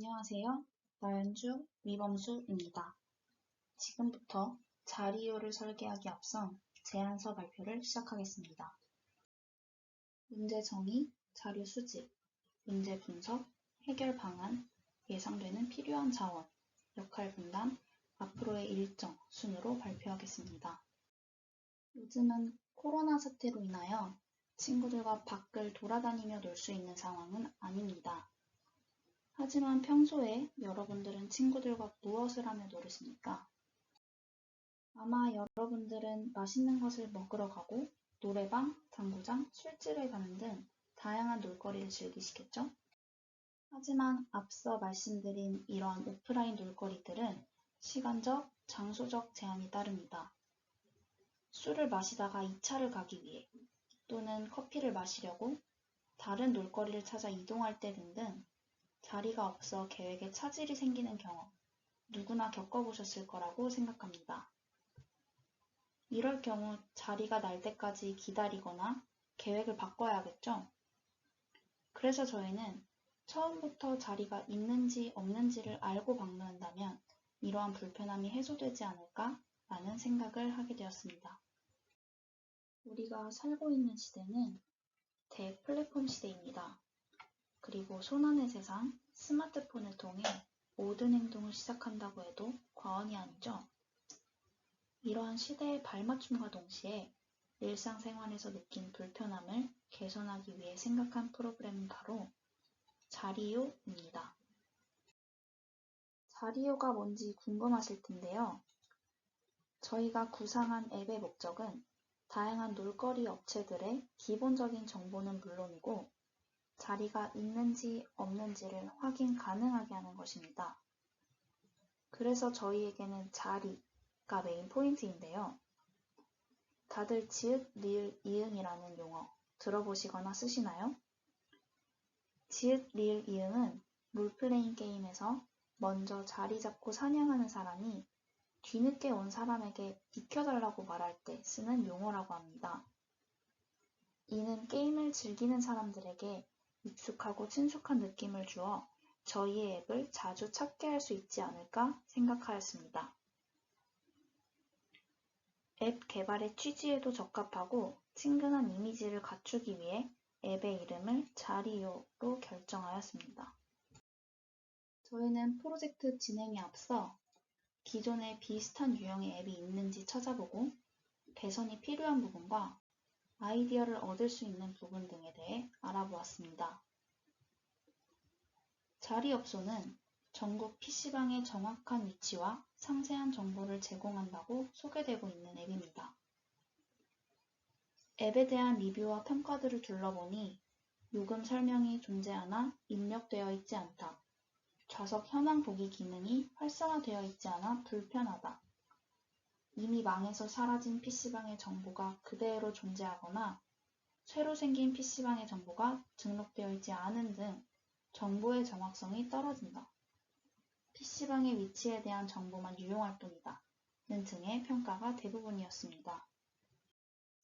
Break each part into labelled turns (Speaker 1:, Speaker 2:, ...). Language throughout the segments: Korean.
Speaker 1: 안녕하세요. 나연주 위범수입니다. 지금부터 자리요를 설계하기 앞서 제안서 발표를 시작하겠습니다. 문제 정의, 자료 수집, 문제 분석, 해결 방안, 예상되는 필요한 자원, 역할 분담, 앞으로의 일정 순으로 발표하겠습니다. 요즘은 코로나 사태로 인하여 친구들과 밖을 돌아다니며 놀 수 있는 상황은 아닙니다. 하지만 평소에 여러분들은 친구들과 무엇을 하며 노르십니까? 아마 여러분들은 맛있는 것을 먹으러 가고 노래방, 당구장, 술집에 가는 등 다양한 놀거리를 즐기시겠죠? 하지만 앞서 말씀드린 이러한 오프라인 놀거리들은 시간적, 장소적 제한이 따릅니다. 술을 마시다가 2차를 가기 위해 또는 커피를 마시려고 다른 놀거리를 찾아 이동할 때 등등 자리가 없어 계획에 차질이 생기는 경험 누구나 겪어보셨을 거라고 생각합니다. 이럴 경우 자리가 날 때까지 기다리거나 계획을 바꿔야 하겠죠? 그래서 저희는 처음부터 자리가 있는지 없는지를 알고 방문한다면 이러한 불편함이 해소되지 않을까 라는 생각을 하게 되었습니다. 우리가 살고 있는 시대는 대플랫폼 시대입니다. 그리고 손안의 세상, 스마트폰을 통해 모든 행동을 시작한다고 해도 과언이 아니죠. 이러한 시대의 발맞춤과 동시에 일상생활에서 느낀 불편함을 개선하기 위해 생각한 프로그램은 바로 자리요입니다. 자리요가 뭔지 궁금하실 텐데요. 저희가 구상한 앱의 목적은 다양한 놀거리 업체들의 기본적인 정보는 물론이고 자리가 있는지 없는지를 확인 가능하게 하는 것입니다. 그래서 저희에게는 자리가 메인 포인트인데요. 다들 지읒, 리을, 이응이라는 용어 들어보시거나 쓰시나요? 지읒, 리을, 이응은 롤플레잉 게임에서 먼저 자리 잡고 사냥하는 사람이 뒤늦게 온 사람에게 비켜달라고 말할 때 쓰는 용어라고 합니다. 이는 게임을 즐기는 사람들에게 익숙하고 친숙한 느낌을 주어 저희의 앱을 자주 찾게 할 수 있지 않을까 생각하였습니다. 앱 개발의 취지에도 적합하고 친근한 이미지를 갖추기 위해 앱의 이름을 자리요로 결정하였습니다. 저희는 프로젝트 진행에 앞서 기존에 비슷한 유형의 앱이 있는지 찾아보고 개선이 필요한 부분과 아이디어를 얻을 수 있는 부분 등에 대해 알아보았습니다. 자리업소는 전국 PC방의 정확한 위치와 상세한 정보를 제공한다고 소개되고 있는 앱입니다. 앱에 대한 리뷰와 평가들을 둘러보니 요금 설명이 존재하나 입력되어 있지 않다. 좌석 현황 보기 기능이 활성화되어 있지 않아 불편하다. 이미 망해서 사라진 PC방의 정보가 그대로 존재하거나 새로 생긴 PC방의 정보가 등록되어 있지 않은 등 정보의 정확성이 떨어진다. PC방의 위치에 대한 정보만 유용할 뿐이다. 는 등의 평가가 대부분이었습니다.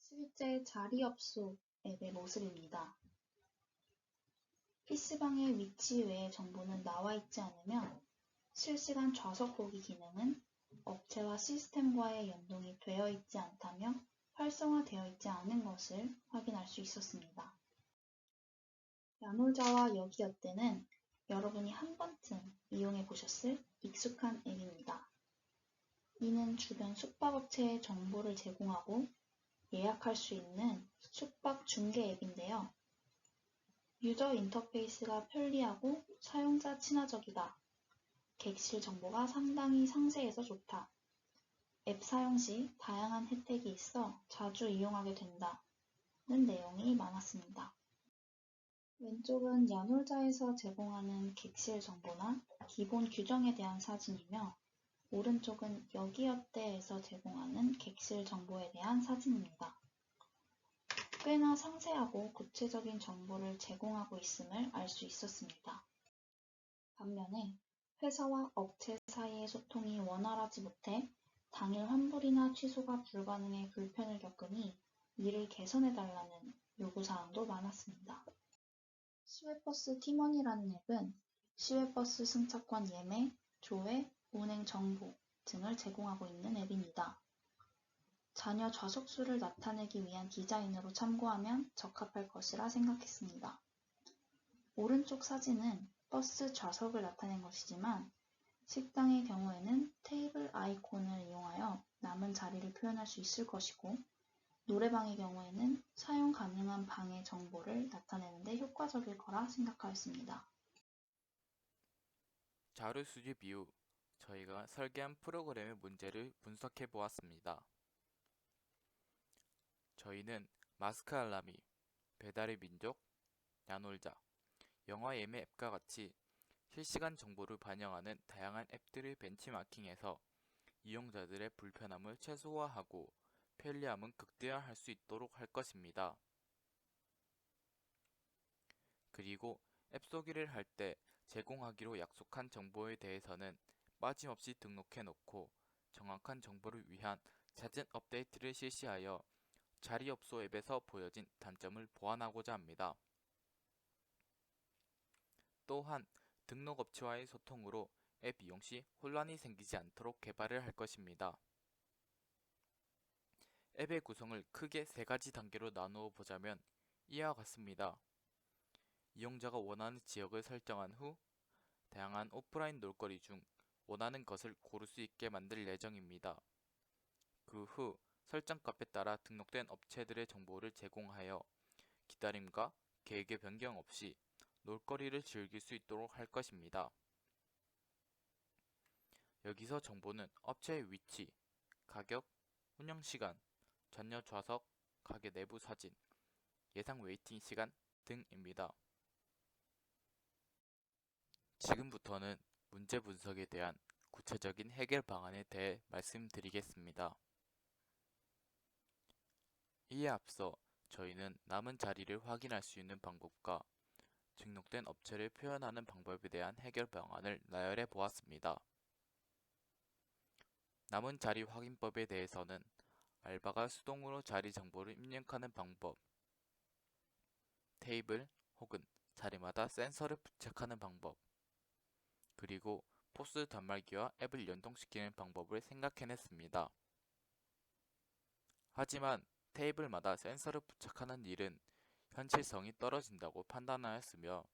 Speaker 1: 실제 자리업소 앱의 모습입니다. PC방의 위치 외의 정보는 나와 있지 않으며 실시간 좌석 보기 기능은 업체와 시스템과의 연동이 되어 있지 않다며 활성화되어 있지 않은 것을 확인할 수 있었습니다. 야놀자와 여기어때는 여러분이 한 번쯤 이용해 보셨을 익숙한 앱입니다. 이는 주변 숙박업체의 정보를 제공하고 예약할 수 있는 숙박 중개 앱인데요. 유저 인터페이스가 편리하고 사용자 친화적이다. 객실 정보가 상당히 상세해서 좋다. 앱 사용 시 다양한 혜택이 있어 자주 이용하게 된다는 내용이 많았습니다. 왼쪽은 야놀자에서 제공하는 객실 정보나 기본 규정에 대한 사진이며 오른쪽은 여기어때에서 제공하는 객실 정보에 대한 사진입니다. 꽤나 상세하고 구체적인 정보를 제공하고 있음을 알 수 있었습니다. 반면에 회사와 업체 사이의 소통이 원활하지 못해 당일 환불이나 취소가 불가능해 불편을 겪으니 이를 개선해달라는 요구사항도 많았습니다. 스웨퍼스 팀원이라는 앱은 시외버스 승차권 예매, 조회, 운행 정보 등을 제공하고 있는 앱입니다. 자녀 좌석수를 나타내기 위한 디자인으로 참고하면 적합할 것이라 생각했습니다. 오른쪽 사진은 버스 좌석을 나타낸 것이지만 식당의 경우에는 테이블 아이콘을 이용하여 남은 자리를 표현할 수 있을 것이고 노래방의 경우에는 사용 가능한 방의 정보를 나타내는 데 효과적일 거라 생각하였습니다.
Speaker 2: 자료 수집 이후 저희가 설계한 프로그램의 문제를 분석해 보았습니다. 저희는 마스크 알람이, 배달의 민족, 야놀자, 영화 예매 앱과 같이 실시간 정보를 반영하는 다양한 앱들을 벤치마킹해서 이용자들의 불편함을 최소화하고 편리함은 극대화할 수 있도록 할 것입니다. 그리고 앱 소개를 할 때 제공하기로 약속한 정보에 대해서는 빠짐없이 등록해 놓고 정확한 정보를 위한 잦은 업데이트를 실시하여 자리업소 앱에서 보여진 단점을 보완하고자 합니다. 또한 등록 업체와의 소통으로 앱 이용 시 혼란이 생기지 않도록 개발을 할 것입니다. 앱의 구성을 크게 세 가지 단계로 나누어 보자면 이와 같습니다. 이용자가 원하는 지역을 설정한 후 다양한 오프라인 놀거리 중 원하는 것을 고를 수 있게 만들 예정입니다. 그 후 설정 값에 따라 등록된 업체들의 정보를 제공하여 기다림과 계획의 변경 없이 놀거리를 즐길 수 있도록 할 것입니다. 여기서 정보는 업체의 위치, 가격, 운영 시간, 전혀 좌석, 가게 내부 사진, 예상 웨이팅 시간 등입니다. 지금부터는 문제 분석에 대한 구체적인 해결 방안에 대해 말씀드리겠습니다. 이에 앞서 저희는 남은 자리를 확인할 수 있는 방법과 등록된 업체를 표현하는 방법에 대한 해결 방안을 나열해 보았습니다. 남은 자리 확인법에 대해서는 알바가 수동으로 자리 정보를 입력하는 방법, 테이블 혹은 자리마다 센서를 부착하는 방법, 그리고 포스 단말기와 앱을 연동시키는 방법을 생각해냈습니다. 하지만 테이블마다 센서를 부착하는 일은 현실성이 떨어진다고 판단하였으며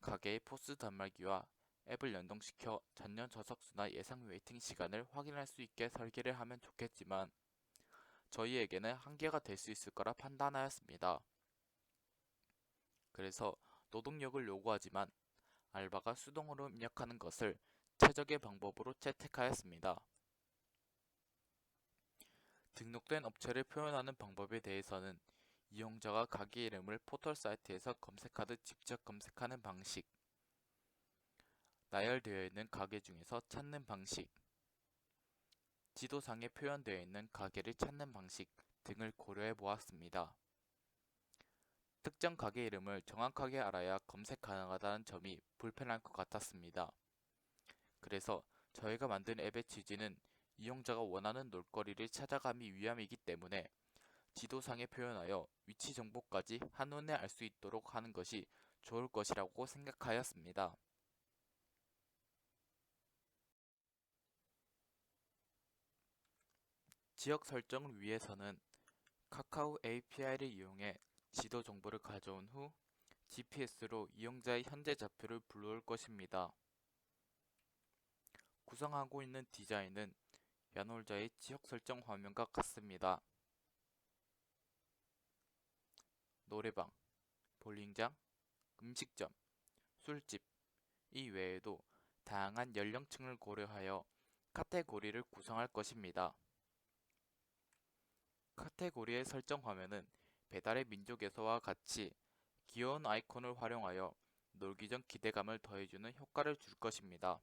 Speaker 2: 가게의 포스 단말기와 앱을 연동시켜 전년 좌석수나 예상 웨이팅 시간을 확인할 수 있게 설계를 하면 좋겠지만 저희에게는 한계가 될 수 있을 거라 판단하였습니다. 그래서 노동력을 요구하지만 알바가 수동으로 입력하는 것을 최적의 방법으로 채택하였습니다. 등록된 업체를 표현하는 방법에 대해서는 이용자가 가게 이름을 포털 사이트에서 검색하듯 직접 검색하는 방식, 나열되어 있는 가게 중에서 찾는 방식, 지도상에 표현되어 있는 가게를 찾는 방식 등을 고려해 보았습니다. 특정 가게 이름을 정확하게 알아야 검색 가능하다는 점이 불편할 것 같았습니다. 그래서 저희가 만든 앱의 취지는 이용자가 원하는 놀거리를 찾아가기 위함이기 때문에 지도상에 표현하여 위치 정보까지 한눈에 알 수 있도록 하는 것이 좋을 것이라고 생각하였습니다. 지역 설정을 위해서는 카카오 API를 이용해 지도 정보를 가져온 후 GPS로 이용자의 현재 좌표를 불러올 것입니다. 구성하고 있는 디자인은 야놀자의 지역 설정 화면과 같습니다. 노래방, 볼링장, 음식점, 술집 이 외에도 다양한 연령층을 고려하여 카테고리를 구성할 것입니다. 카테고리의 설정 화면은 배달의 민족에서와 같이 귀여운 아이콘을 활용하여 놀기 전 기대감을 더해주는 효과를 줄 것입니다.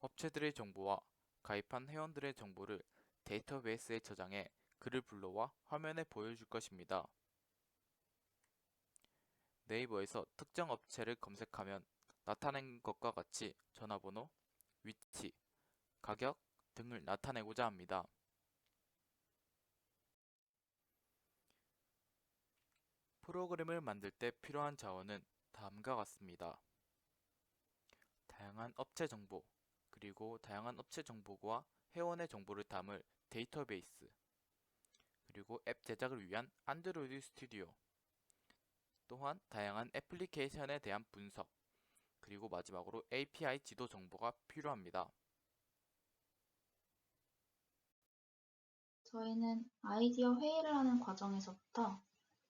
Speaker 2: 업체들의 정보와 가입한 회원들의 정보를 데이터베이스에 저장해 그를 불러와 화면에 보여줄 것입니다. 네이버에서 특정 업체를 검색하면 나타낸 것과 같이 전화번호, 위치, 가격 등을 나타내고자 합니다. 프로그램을 만들 때 필요한 자원은 다음과 같습니다. 다양한 업체 정보, 그리고 다양한 업체 정보와 회원의 정보를 담을 데이터베이스, 그리고 앱 제작을 위한 안드로이드 스튜디오, 또한 다양한 애플리케이션에 대한 분석, 그리고 마지막으로 API 지도 정보가 필요합니다.
Speaker 1: 저희는 아이디어 회의를 하는 과정에서부터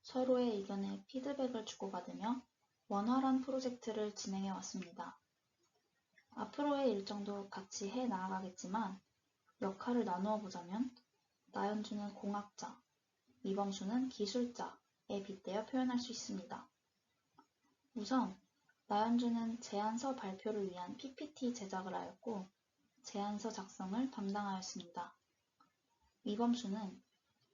Speaker 1: 서로의 의견에 피드백을 주고받으며 원활한 프로젝트를 진행해 왔습니다. 앞으로의 일정도 같이 해 나아가겠지만 역할을 나누어 보자면 나연주는 공학자, 이범수는 기술자에 빗대어 표현할 수 있습니다. 우선 나연주는 제안서 발표를 위한 PPT 제작을 하였고 제안서 작성을 담당하였습니다. 이범수는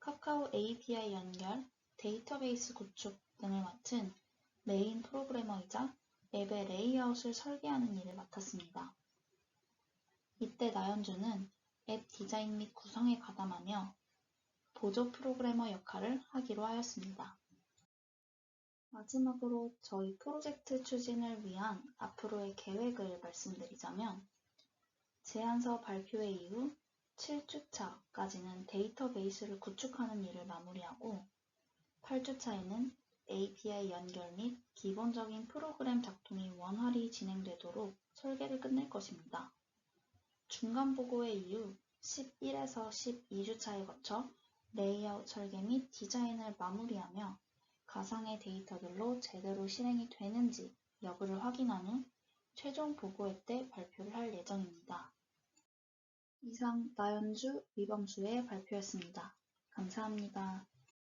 Speaker 1: 카카오 API 연결, 데이터베이스 구축 등을 맡은 메인 프로그래머이자 앱의 레이아웃을 설계하는 일을 맡았습니다. 이때 나연주는 앱 디자인 및 구성에 가담하며 보조 프로그래머 역할을 하기로 하였습니다. 마지막으로 저희 프로젝트 추진을 위한 앞으로의 계획을 말씀드리자면 제안서 발표회 이후 7주차까지는 데이터베이스를 구축하는 일을 마무리하고 8주차에는 API 연결 및 기본적인 프로그램 작동이 원활히 진행되도록 설계를 끝낼 것입니다. 중간 보고회 이후 11에서 12주차에 거쳐 레이아웃 설계 및 디자인을 마무리하며 가상의 데이터들로 제대로 실행이 되는지 여부를 확인한 후 최종 보고회 때 발표를 할 예정입니다. 이상 나연주, 이범수의 발표였습니다. 감사합니다.